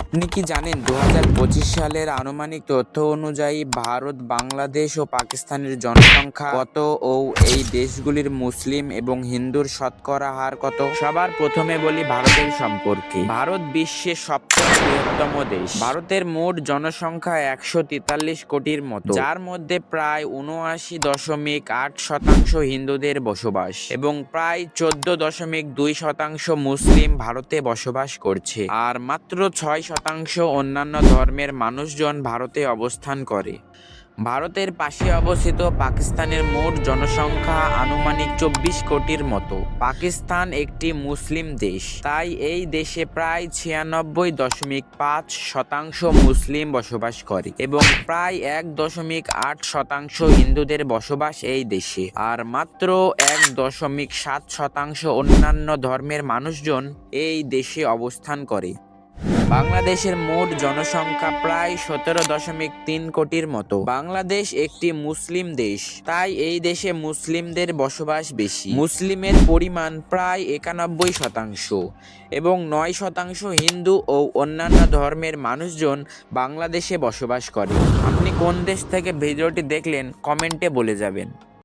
আপনি কি জানেন দু হাজার পঁচিশ সালের আনুমানিক তথ্য অনুযায়ী ভারত, বাংলাদেশ ও পাকিস্তানের জনসংখ্যা কত ও এই দেশগুলির মুসলিম এবং হিন্দুর শতকরা হার কত? সবার প্রথমে বলি ভারতের সম্পর্কে। ভারত বিশ্বের সপ্তম বৃহত্তম দেশ। ভারতের মোট জনসংখ্যা একশো তেতাল্লিশ কোটির মতো। যার মধ্যে প্রায় উনআশি দশমিক আট শতাংশ হিন্দুদের বসবাস এবং প্রায় চোদ্দ দশমিক দুই শতাংশ মুসলিম ভারতে বসবাস করছে। আর মাত্র ছয় শতাংশ অন্যান্য ধর্মের মানুষজন ভারতে অবস্থান করে। ভারতের পাশে অবস্থিত পাকিস্তানের মোট জনসংখ্যা আনুমানিক চব্বিশ কোটির মতো। পাকিস্তান একটি মুসলিম দেশ। তাই এই দেশে প্রায় ছিয়ানব্বই দশমিক পাঁচ শতাংশ মুসলিম বসবাস করে এবং প্রায় এক দশমিক আট শতাংশ হিন্দুদের বসবাস এই দেশে। আর মাত্র এক দশমিক সাত শতাংশ অন্যান্য ধর্মের মানুষজন এই দেশে অবস্থান করে। বাংলাদেশের মোট জনসংখ্যা প্রায় সতেরো দশমিক তিন কোটির মতো। বাংলাদেশ একটি মুসলিম দেশ, তাই এই দেশে মুসলিমদের বসবাস বেশি। মুসলিমের পরিমাণ প্রায় একানব্বই শতাংশ এবং নয় শতাংশ হিন্দু ও অন্যান্য ধর্মের মানুষজন বাংলাদেশে বসবাস করে। আপনি কোন দেশ থেকে ভিডিওটি দেখলেন, কমেন্টে বলে যাবেন।